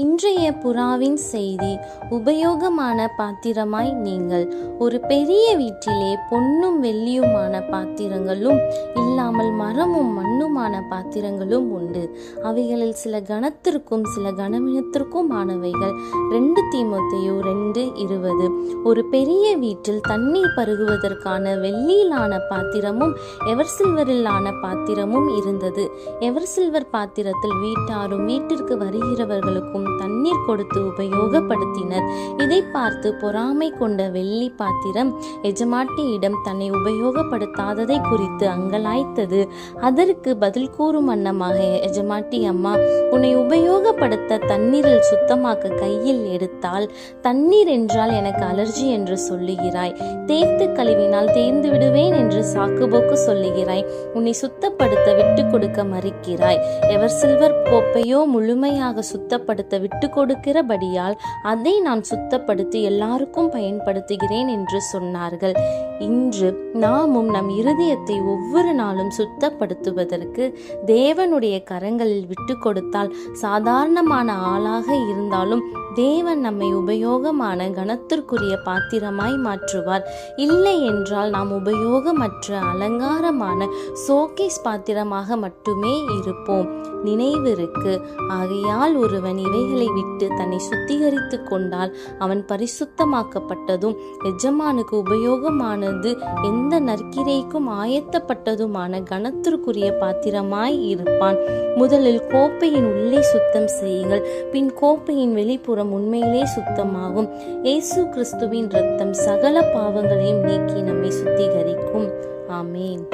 இன்றைய புறாவின் செய்தி உபயோகமான பாத்திரமாய் நீங்கள். ஒரு பெரிய வீட்டிலே பொன்னும் வெள்ளியுமான பாத்திரங்களும் இல்லாமல் மரமும் மண்ணுமான பாத்திரங்களும் உண்டு. அவைகளில் சில கணத்திற்கும் சில கனமினத்திற்கும் ஆனவைகள் ரெண்டு தீமத்தையோ ரெண்டு இருபது. ஒரு பெரிய வீட்டில் தண்ணீர் பருகுவதற்கான வெள்ளியிலான பாத்திரமும் எவர் சில்வரிலான பாத்திரமும் இருந்தது. எவர் சில்வர் பாத்திரத்தில் வீட்டாரும் வீட்டிற்கு வருகிறவர்களுக்கும் தண்ணீர் கொடுத்து உபயோகப்படுத்தினர். இதை பார்த்து பொறாமை கொண்ட வெள்ளி பாத்திரம் எஜமாட்டியிடம் தன்னை உபயோகப்படுத்தாததை குறித்து அங்கலாய்த்தது. அதற்கு பதில் கூறும் வண்ணமாக எஜமாட்டி அம்மா உன்னை உபயோகப்படுத்த தண்ணீரில் சுத்தமாக்க கையில் எடுத்தால் தண்ணீர் என்றால் எனக்கு அலர்ஜி என்று சொல்லுகிறாய். தேய்த்து கழுவினால் தேர்ந்து விடுவேன் என்று சாக்குபோக்கு சொல்லுகிறாய். உன்னை சுத்தப்படுத்த விட்டு கொடுக்க மறுக்கிறாய். எவர் சில்வர் கோப்பையோ முழுமையாக சுத்தப்படுத்த விட்டு கொடுக்கிறபடியால் அதை நான் சுத்தப்படுத்தி எல்லாருக்கும் பயன்படுத்துகிறேன் என்று சொன்னார்கள். இன்று நாமும் நம் இருதயத்தை ஒவ்வொரு நாளும் சுத்தப்படுத்துவதற்கு தேவனுடைய கரங்களில் விட்டு கொடுத்தால் சாதாரணமான ஆளாக இருந்தாலும் தேவன் நம்மை உபயோகமான கனத்திற்குரிய பாத்திரமாய் மாற்றுவார். இல்லை என்றால் நாம் உபயோகமற்ற அலங்காரமான சோகேஸ் பாத்திரமாக மட்டுமே இருப்போம். நினைவிருக்கு ஆகையால் ஒருவன் இவைகளை விட்டு தன்னை சுத்திகரித்து கொண்டால் அவன் பரிசுத்தமாக்கப்பட்டதும் எஜமானுக்கு உபயோகமானது எந்த நற்கிரைக்கும் ஆயத்தப்பட்டதுமான கனத்திற்குரிய பாத்திரமாய் இருப்பான். முதலில் கோப்பையின் உள்ளே சுத்தம் செய்யுங்கள். பின் கோப்பையின் வெளிப்புறம் உண்மையிலே சுத்தமாகும். இயேசு கிறிஸ்துவின் ரத்தம் சகல பாவங்களையும் நீக்கி நம்மை சுத்திகரிக்கும். ஆமேன்.